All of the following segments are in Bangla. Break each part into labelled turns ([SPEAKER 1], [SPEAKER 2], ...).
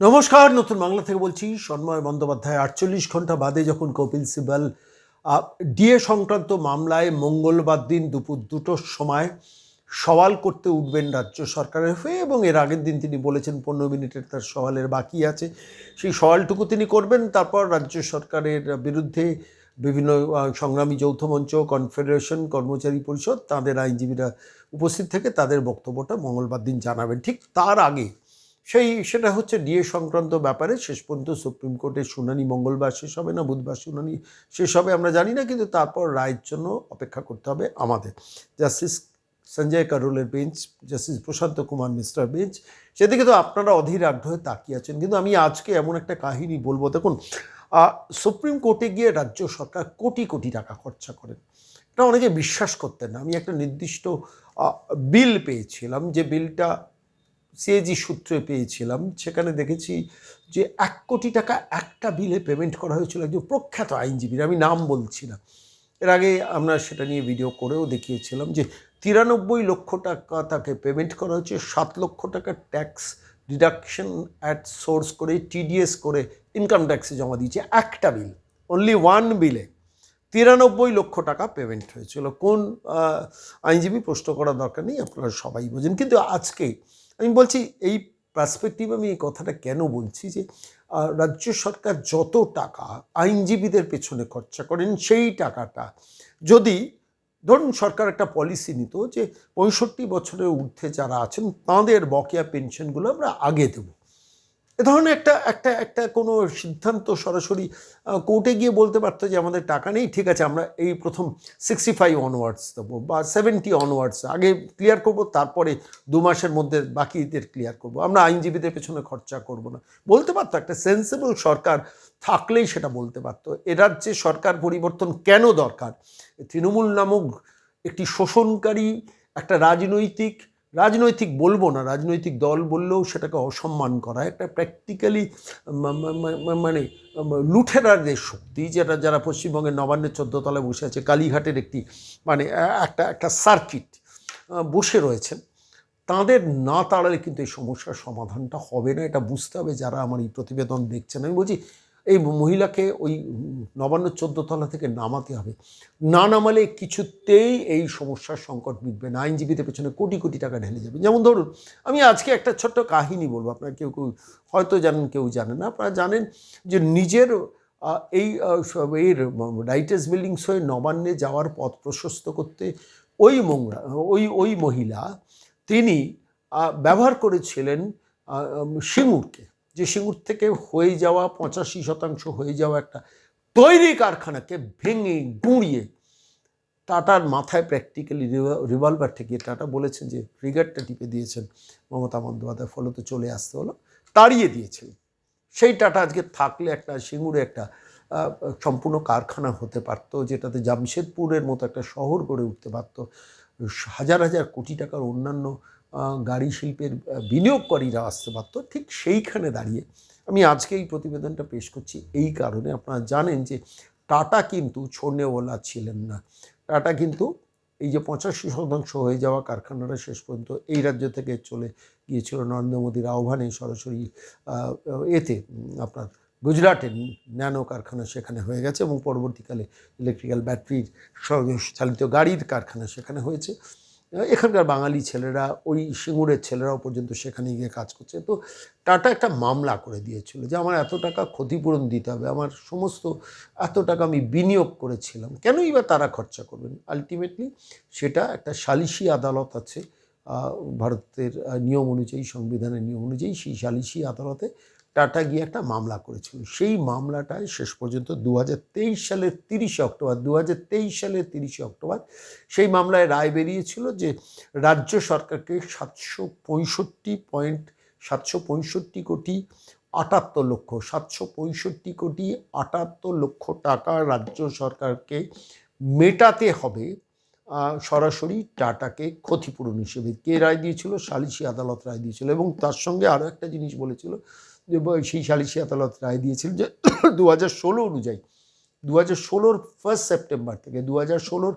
[SPEAKER 1] নমস্কার, নতুন বাংলা থেকে বলছি, সন্ময় বন্দ্যোপাধ্যায়। আটচল্লিশ ঘণ্টা বাদে যখন কপিল সিবাল ডিএ সংক্রান্ত মামলায় মঙ্গলবার দিন দুপুর দুটোর সময় সওয়াল করতে উঠবেন রাজ্য সরকারের হয়ে এবং এর আগের দিন তিনি বলেছেন পনেরো মিনিটের তার সওয়ালের বাকি আছে। সেই সওয়ালটুকু তিনি করবেন, তারপর রাজ্য সরকারের বিরুদ্ধে বিভিন্ন সংগ্রামী যৌথ মঞ্চ, কনফেডারেশন, কর্মচারী পরিষদ, তাদের আইনজীবীরা উপস্থিত থেকে তাদের বক্তব্যটা মঙ্গলবার দিন জানাবেন। ঠিক তার আগে সেই, সেটা হচ্ছে ডিএ সংক্রান্ত ব্যাপারে শেষ পর্যন্ত সুপ্রিম কোর্টের শুনানি মঙ্গলবার শেষ হবে না, বুধবার শুনানি শেষ হবে, আমরা জানি না, কিন্তু তারপর রায়ের জন্য অপেক্ষা করতে হবে আমাদের। জাস্টিস সঞ্জয় কারোলের বেঞ্চ, জাস্টিস প্রশান্ত কুমার মিশ্রার বেঞ্চ, সেদিকে তো আপনারা অধীর আগ্রহে তাকিয়ে আছেন, কিন্তু আমি আজকে এমন একটা কাহিনী বলব। দেখুন সুপ্রিম কোর্টে গিয়ে রাজ্য সরকার কোটি কোটি টাকা খরচা করেন। এটা অনেকে বিশ্বাস করতেন না। আমি একটা নির্দিষ্ট বিল পেয়েছিলাম, যে বিলটা সিএজি সূত্রে পেয়েছিলাম, সেখানে দেখেছি যে এক কোটি টাকা একটা বিলে পেমেন্ট করা হয়েছিল একজন প্রখ্যাত আইনজীবীর, আমি নাম বলছি না। এর আগে আমরা সেটা নিয়ে ভিডিও করেও দেখিয়েছিলাম যে তিরানব্বই লক্ষ টাকা তাকে পেমেন্ট করা হয়েছে, সাত লক্ষ টাকা ট্যাক্স ডিডাকশন অ্যাট সোর্স করে টিডিএস করে ইনকাম ট্যাক্সে জমা দিয়েছে একটা বিল অনলি ওয়ান বিলে তিরানব্বই লক্ষ টাকা পেমেন্ট হয়েছিল। কোন আইনজীবী প্রশ্ন করার দরকার নেই, আপনারা সবাই বোঝেন। কিন্তু আজকে আমি বলছি, এই পার্সপেক্টিভ আমি এই কথাটা কেন বলছি যে রাজ্য সরকার যত টাকা আইনজীবীদের পেছনে খরচা করেন, সেই টাকাটা যদি, ধরুন সরকার একটা পলিসি নিত যে, পঁয়ষট্টি বছরের ঊর্ধ্বে যারা আছেন, তাঁদের বকেয়া পেনশনগুলো আমরা আগে দেবো। এ ধরনের একটা একটা একটা কোনো সিদ্ধান্ত সরাসরি কোর্টে গিয়ে বলতে পারতো যে আমাদের টাকা নেই, ঠিক আছে, আমরা এই প্রথম সিক্সটি ফাইভ অনওয়ার্ডস দেবো বা সেভেন্টি অনওয়ার্ডস আগে ক্লিয়ার করব, তারপরে দু মাসের মধ্যে বাকিদের ক্লিয়ার করব। আমরা আইনজীবীদের পেছনে খরচা করব না। বলতে পারতো, একটা সেন্সেবল সরকার থাকলেই সেটা বলতে পারতো। এ যে সরকার পরিবর্তন কেন দরকার? তৃণমূল নামক একটি শোষণকারী, একটা রাজনৈতিক রাজনৈতিক বলব না, রাজনৈতিক দল বললেও সেটাকে অসম্মান করা, একটা প্র্যাকটিক্যালি মানে লুঠেরাদের শক্তি যেটা যারা পশ্চিমবঙ্গের নবান্নের চোদ্দতলায় বসে আছে, কালীঘাটের একটি মানে একটা একটা সার্কিট বসে রয়েছেন, তাদের না তাড়ালে কিন্তু এই সমস্যার সমাধানটা হবে না, এটা বুঝতে হবে যারা আমার এই প্রতিবেদন দেখছেন। আমি বলছি এই মহিলাকে ওই নবান্ন চোদ্দতলা থেকে নামাতে হবে। না নামালে কিছুতেই এই সমস্যার সংকট মিটবে না। আইনজীবীদের পেছনে কোটি কোটি টাকা ঢেলে যাবে। যেমন ধরুন, আমি আজকে একটা ছোট্ট কাহিনী বলব। আপনারা কেউ কেউ হয়তো জানেন, কেউ জানেন না। আপনারা জানেন যে নিজের এই এর রাইটার্স বিল্ডিংস হয়ে নবান্নে যাওয়ার পথ প্রশস্ত করতে ওই মোংরা, ওই ওই মহিলা, তিনি ব্যবহার করেছিলেন সিঙ্গুরকে। যে সিঙ্গুর থেকে হয়ে যাওয়া পঁচাশি শতাংশ হয়ে যাওয়া একটা তৈরি কারখানাকে ভেঙে গুঁড়িয়ে টাটার মাথায় প্র্যাকটিক্যালি রিভলভার থেকে টাটা বলেছেন যে ট্রিগারটা টিপে দিয়েছেন মমতা বন্দ্যোপাধ্যায়, ফলত চলে আসতে হলো, তাড়িয়ে দিয়েছেন সেই টাটা আজকে থাকলে একটা সিঙ্গুরে একটা সম্পূর্ণ কারখানা হতে পারতো, যেটাতে জামশেদপুরের মতো একটা শহর গড়ে উঠতে পারতো। হাজার হাজার কোটি টাকার অন্যান্য গাড়ি শিল্পের বিনিয়োগকারীরা আসতে পারতো ঠিক সেইখানে দাঁড়িয়ে আমি আজকে এই প্রতিবেদনটা পেশ করছি। এই কারণে আপনারা জানেন যে টাটা কিন্তু ছোনেওয়ালা ছিলেন না। টাটা কিন্তু এই যে পঁচাশি শতাংশ হয়ে যাওয়া কারখানাটা শেষ পর্যন্ত এই রাজ্য থেকে চলে গিয়েছিল নরেন্দ্র মোদীর আহ্বানে সরাসরি এতে আপনার গুজরাটের ন্যানো কারখানা সেখানে হয়ে গেছে এবং পরবর্তীকালে ইলেকট্রিক্যাল ব্যাটারির চালিত গাড়ির কারখানা সেখানে হয়েছে। এখানকার বাঙালি ছেলেরা, ওই সিঙ্গুরের ছেলেরাও পর্যন্ত সেখানে গিয়ে কাজ করছে। তো টাটা একটা মামলা করে দিয়েছিল যে আমার এত টাকা ক্ষতিপূরণ দিতে হবে, আমার সমস্ত এত টাকা আমি বিনিয়োগ করেছিলাম। কেনই বা তারা খরচা করবেন? আলটিমেটলি সেটা একটা সালিশি আদালত আছে ভারতের নিয়ম অনুযায়ী, সংবিধানের নিয়ম অনুযায়ী সেই সালিশি আদালতে টাটা গিয়ে একটা মামলা করেছিল। সেই মামলাটায় শেষ পর্যন্ত দু হাজার তেইশ সালের তিরিশে অক্টোবর দু হাজার তেইশ সালের তিরিশে অক্টোবর সেই মামলায় রায় বেরিয়েছিল যে রাজ্য সরকারকে সাতশো পঁয়ষট্টি পয়েন্ট, সাতশো পঁয়ষট্টি কোটি আটাত্তর লক্ষ, সাতশো পঁয়ষট্টি কোটি আটাত্তর লক্ষ টাকা রাজ্য সরকারকে মেটাতে হবে সরাসরি টাটাকে ক্ষতিপূরণ হিসেবে। কে রায় দিয়েছিল? সালিশি আদালত রায় দিয়েছিল এবং তার সঙ্গে আরও একটা জিনিস বলেছিল সেই সালিশি আদালত রায় দিয়েছিল যে দু হাজার ষোলো অনুযায়ী দু হাজার ষোলোর ফার্স্ট সেপ্টেম্বর থেকে দু হাজার ষোলোর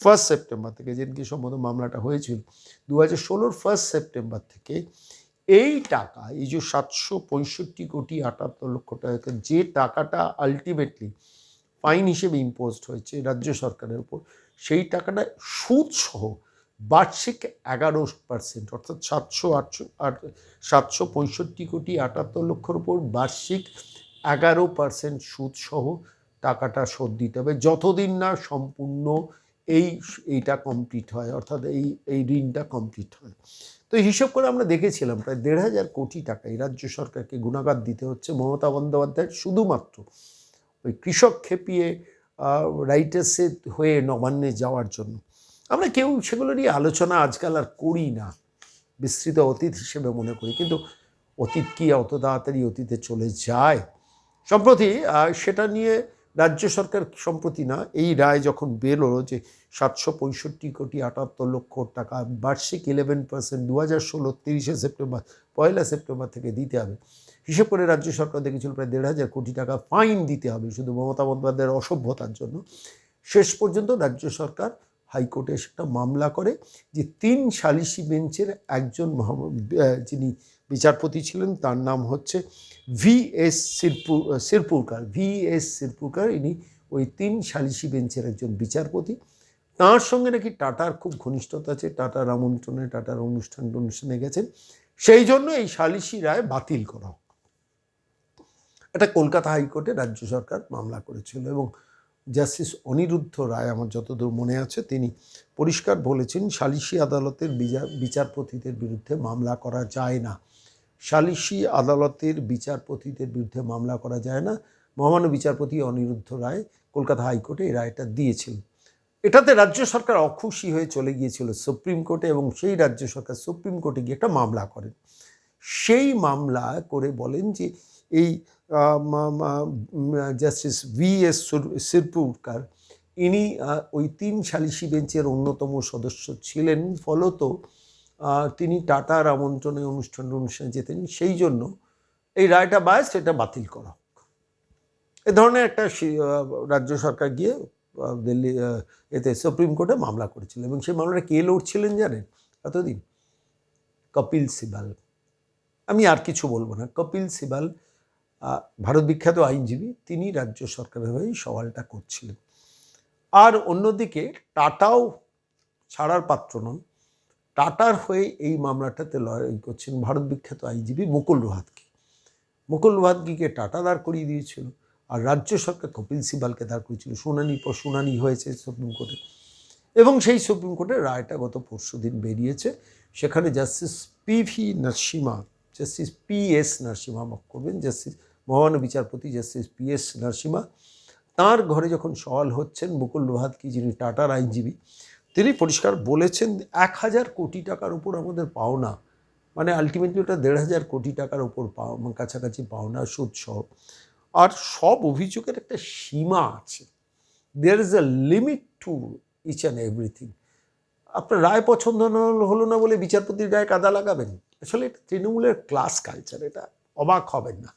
[SPEAKER 1] ফার্স্ট সেপ্টেম্বর থেকে যেদিনকে সম্ভবত মামলাটা হয়েছিল দু হাজার ষোলোর ফার্স্ট সেপ্টেম্বর থেকে এই টাকা, এই যে সাতশো পঁয়ষট্টি কোটি আটাত্তর লক্ষ টাকা, যে টাকাটা আলটিমেটলি ফাইন হিসেবে ইম্পোজড হয়েছে রাজ্য সরকারের উপর, সেই টাকাটা সুদ সহ বার্ষিক এগারো পার্সেন্ট অর্থাৎ সাতশো আটশো আট সাতশো পঁয়ষট্টি কোটি আটাত্তর লক্ষর উপর বার্ষিক এগারো পার্সেন্ট সুদ সহ টাকাটা শোধ দিতে হবে। যতদিন না সম্পূর্ণ এই এইটা কমপ্লিট হয়, অর্থাৎ এই এই ঋণটা কমপ্লিট হয়। তো হিসাব করে আমরা দেখেছিলাম প্রায় দেড় হাজার কোটি টাকা এই রাজ্য সরকারকে গুণাগার দিতে হচ্ছে মমতা বন্দ্যোপাধ্যায়ের শুধুমাত্র ওই কৃষক খেপিয়ে রাইটার্সে হয়ে নবান্নে যাওয়ার জন্য। আমরা কেউ সেগুলো নিয়ে আলোচনা আজকাল আর করি না। বিস্তৃত অতীত হিসেবে মনে করি। কিন্তু অতীত কি অত তাড়াতাড়ি অতীতে চলে যায়? সম্প্রতি সেটা নিয়ে রাজ্য সরকার সম্প্রতি না, এই রায় যখন বেরোলো যে সাতশো পঁয়ষট্টি কোটি আটাত্তর লক্ষ টাকা বার্ষিক ইলেভেন পার্সেন্ট দু হাজার ষোলো তিরিশে সেপ্টেম্বর, পয়লা সেপ্টেম্বর থেকে দিতে হবে। হিসেব করে রাজ্য সরকার দেখেছিল প্রায় দেড় হাজার কোটি টাকা ফাইন দিতে হবে শুধু মমতা বন্দ্যোপাধ্যায়ের অসভ্যতার জন্য। শেষ পর্যন্ত রাজ্য সরকার হাইকোর্টে একটা মামলা করে যে তিন সালিসি বেঞ্চের একজন যিনি বিচারপতি ছিলেন, তার নাম হচ্ছে V S Sirpur Sirpurkar V S Sirpurkar ইনি ওই তিন সালিসি বেঞ্চের একজন বিচারপতি। তার সঙ্গে নাকি টাটার খুব ঘনিষ্ঠতা আছে টাটার আমন্ত্রণে টাটার অনুষ্ঠান অনুষ্ঠানে গেছেন। সেই জন্য এই সালিসি রায় বাতিল করা এটা কলকাতা হাইকোর্টে রাজ্য সরকার মামলা করেছিল এবং জাস্টিস অনিরুদ্ধ রায় আমার যতদূর মনে আছে, তিনি পরিষ্কার বলেছেন সালিসি আদালতের বিচার বিচারপতিদের বিরুদ্ধে মামলা করা যায় না। সালিসি আদালতের বিচারপতিদের বিরুদ্ধে মামলা করা যায় না। মহামান্য বিচারপতি অনিরুদ্ধ রায় কলকাতা হাইকোর্টে এই রায়টা দিয়েছিলেন এটাতে রাজ্য সরকার অখুশি হয়ে চলে গিয়েছিল সুপ্রিম কোর্টে এবং সেই রাজ্য সরকার সুপ্রিম কোর্টে গিয়ে একটা মামলা করেন। সেই মামলা করে বলেন যে এই জাস্টিস ভি এস সিরপুরকার ইনি ওই তিন সালিসি বেঞ্চের অন্যতম সদস্য ছিলেন। ফলত তিনি টাটার আমন্ত্রণে অনুষ্ঠান অনুষ্ঠানে যেতেন। সেই জন্য এই রায়টা বায় সেটা বাতিল করা হোক। এ ধরনের একটা রাজ্য সরকার গিয়ে দিল্লি এতে সুপ্রিম কোর্টে মামলা করেছিল। এবং সেই মামলাটা কে লড়ছিলেন জানেন? এতদিন কপিল সিবাল। আমি আর কিছু বলব না। কপিল সিবাল ভারত বিখ্যাত আইনজীবী, তিনি রাজ্য সরকারের হয়েই সওয়ালটা করছিলেন। আর অন্যদিকে টাটাও ছাড়ার পাত্র নন। টাটার হয়ে এই মামলাটাতে লড়াই করছেন ভারত বিখ্যাত আইনজীবী মুকুল রোহাতকি। মুকুল রোহাতকিকে টাটা দাঁড় করিয়ে দিয়েছিল, আর রাজ্য সরকার কপিল সিবালকে দাঁড় করিয়েছিল। শুনানি পর শুনানি হয়েছে সুপ্রিম কোর্টে। এবং সেই সুপ্রিম কোর্টের রায়টা গত পরশু দিন বেরিয়েছে। সেখানে justice P V Narasimha, justice P S Narasimha মাফ করবেন। জাস্টিস মহামান্য বিচারপতি জাস্টিস পি এস নরসিমা, তাঁর ঘরে যখন সওয়াল হচ্ছেন মুকুল রোহাতকি যিনি টাটার আইনজীবী, তিনি পরিষ্কার বলেছেন এক হাজার কোটি টাকার উপর আমাদের পাওনা মানে আলটিমেটলি ওটা দেড় হাজার কোটি টাকার উপর পাও কাছাকাছি পাওনা, সুদ সহ। আর সব অভিযোগের একটা সীমা আছে। There is a limit to each and everything আপনার রায় পছন্দ না হলো- না বলে বিচারপতির রায় কাদা লাগাবেন? আসলে এটা তৃণমূলের ক্লাস কালচার এটা অবাক হবেন না।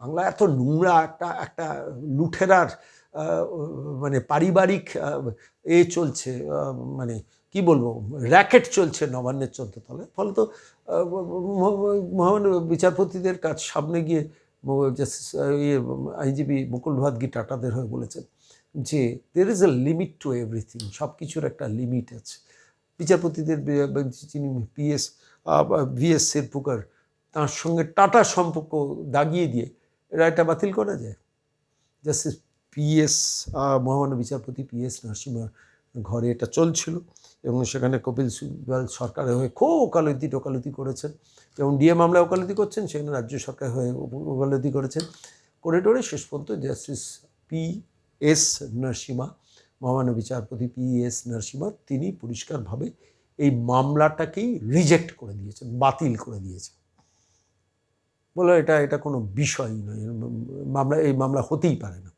[SPEAKER 1] বাংলা এত নোংরা একটা একটা লুঠেরার মানে পারিবারিক এ চলছে মানে কি বলব, র্যাকেট চলছে নবান্নের চোদ্দতলে। ফলে তো মহামান্য বিচারপতিদের কাজ সামনে গিয়ে জাস্টিস ইয়ে আইনজীবী মুকুল ভাদগি টাটাদের হয়ে বলেছেন যে there is a limit to everything সব কিছুর একটা লিমিট আছে। বিচারপতিদের যিনি পিএস ভিএস সিরপুকার তার সঙ্গে টাটা সম্পর্ক দাগিয়ে দিয়ে রায়টা বাতিল করা যায়? জাস্টিস পিএস মহামান্য বিচারপতি পিএস নরসিংহার ঘরে এটা চলছিল এবং সেখানে কপিল সিবাল সরকারের হয়ে খুব ওকালতি টোকালতি করেছেন। যেমন ডিএ মামলায় ওকালতি করছেন, সেখানে রাজ্য সরকার হয়ে ওকালতি করেছেন। করে টোরে শেষ পর্যন্ত জাস্টিস পি এস নরসিমা মহামান্য বিচারপতি পি এস নরসিমা তিনি পরিষ্কারভাবে এই মামলাটাকেই রিজেক্ট করে দিয়েছেন, বাতিল করে দিয়েছেন। বলে এটা এটা কোনো বিষয়ই নয়। মামলা, এই মামলা হতেই পারে না।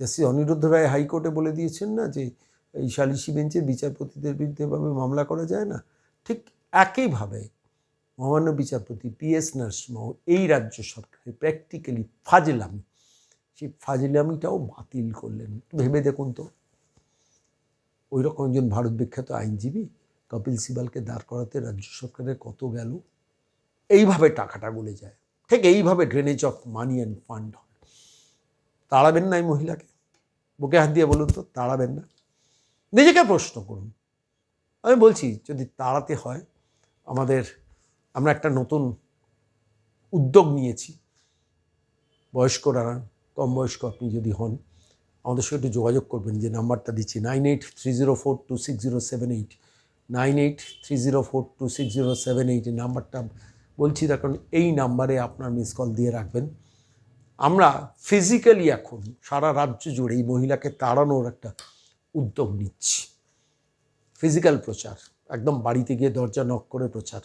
[SPEAKER 1] জাস্টিস অনিরুদ্ধ রায় হাইকোর্টে বলে দিয়েছেন না যে, এই সালিসি বেঞ্চের বিচারপতিদের বিরুদ্ধে এভাবে মামলা করা যায় না। ঠিক একইভাবে মহামান্য বিচারপতি পি এস নরসিংহ এই রাজ্য সরকারের প্র্যাকটিক্যালি ফাজলামি, সেই ফাজলামিটাও বাতিল করলেন। ভেবে দেখুন তো ওই রকম একজন ভারত বিখ্যাত আইনজীবী কপিল সিবালকে দাঁড় করাতে রাজ্য সরকারের কত গেল? এইভাবে টাকাটা গলে যায়। ঠিক এইভাবে drainage of money and fund হয় তাড়াবেন না এই মহিলাকে। বুকে হাত দিয়ে বলুন তো, তাড়াবেন না। নিজেকে প্রশ্ন করুন। আমি বলছি, যদি তাড়াতে হয়, আমাদের, আমরা একটা নতুন উদ্যোগ নিয়েছি। বয়স্করা কম বয়স্ক আপনি যদি হন, আমাদের সঙ্গে একটু যোগাযোগ করবেন। যে নাম্বারটা দিচ্ছি, nine eight three zero four two six zero seven eight. Nine eight three zero four two six zero seven eight, এই নাম্বারটা বলছি, দেখুন, এই নাম্বারে আপনার মিস কল দিয়ে রাখবেন। আমরা ফিজিক্যালি এখন সারা রাজ্য জুড়ে এই মহিলাকে তাড়ানোর একটা উদ্যোগ নিচ্ছি। ফিজিক্যাল প্রচার, একদম বাড়িতে গিয়ে দরজা নক করে প্রচার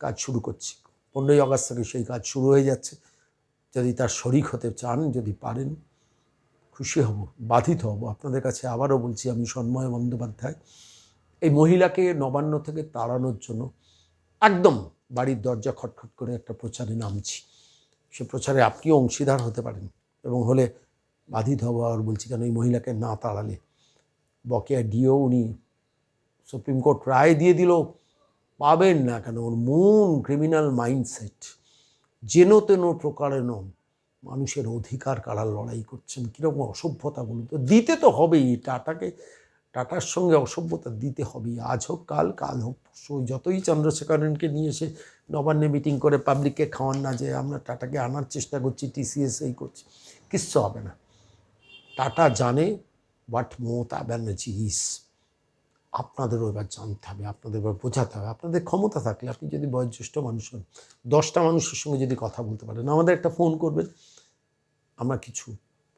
[SPEAKER 1] কাজ শুরু করছি। পনেরোই আগস্ট থেকে সেই কাজ শুরু হয়ে যাচ্ছে। যদি তার শরিক হতে চান, যদি পারেন, খুশি হব, বাধিত হব। আপনাদের কাছে আবারও বলছি, আমি সন্ময় বন্দ্যোপাধ্যায়। এই মহিলাকে নবান্ন থেকে তাড়ানোর জন্য একদম বাড়ির দরজা খটখট করে একটা প্রচারে নামছি। সে প্রচারে আপনিও অংশীদার হতে পারেন এবং হলে বাধিত হব আর বলছি কেন এই মহিলাকে না তাড়ালে। বকেয়া ডিও উনি সুপ্রিম কোর্ট রায় দিয়ে দিল, পাবেন না কেন? ওর মূল ক্রিমিনাল মাইন্ডসেট যেন তেন প্রকারেণ মানুষের অধিকার কারা লড়াই করছেন, কীরকম অসভ্যতা বলুন তো? দিতে তো হবেই, টাটাকে টাটার সঙ্গে অসভ্যতা দিতে হবেই আজ হোক, কাল কাল হোক, পরশু যতই চন্দ্রশেখরনকে নিয়ে এসে নবান্নে মিটিং করে পাবলিককে খাওয়ান না যে আমরা টাটাকে আনার চেষ্টা করছি টিসিএস এই করছি, কিচ্ছু হবে না। টাটা জানে হোয়াট মমতা ব্যানার্জি ইস আপনাদেরও এবার জানতে হবে, আপনাদের এবার বোঝাতে হবে, আপনাদের ক্ষমতা থাকলে আপনি যদি বয়োজ্যেষ্ঠ মানুষ হন, দশটা মানুষের সঙ্গে যদি কথা বলতে পারেন, আমাদের একটা ফোন করবেন, আমরা কিছু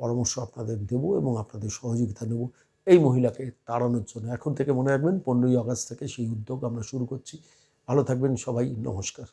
[SPEAKER 1] পরামর্শ আপনাদের দেব এবং আপনাদের সহযোগিতা নেব। এই মহিলাকে তাড়ানোর জন্য। এখন থেকে মনে রাখবেন, পনেরোই আগস্ট থেকে সেই উদ্যোগ আমরা শুরু করছি। ভালো থাকবেন সবাই, নমস্কার।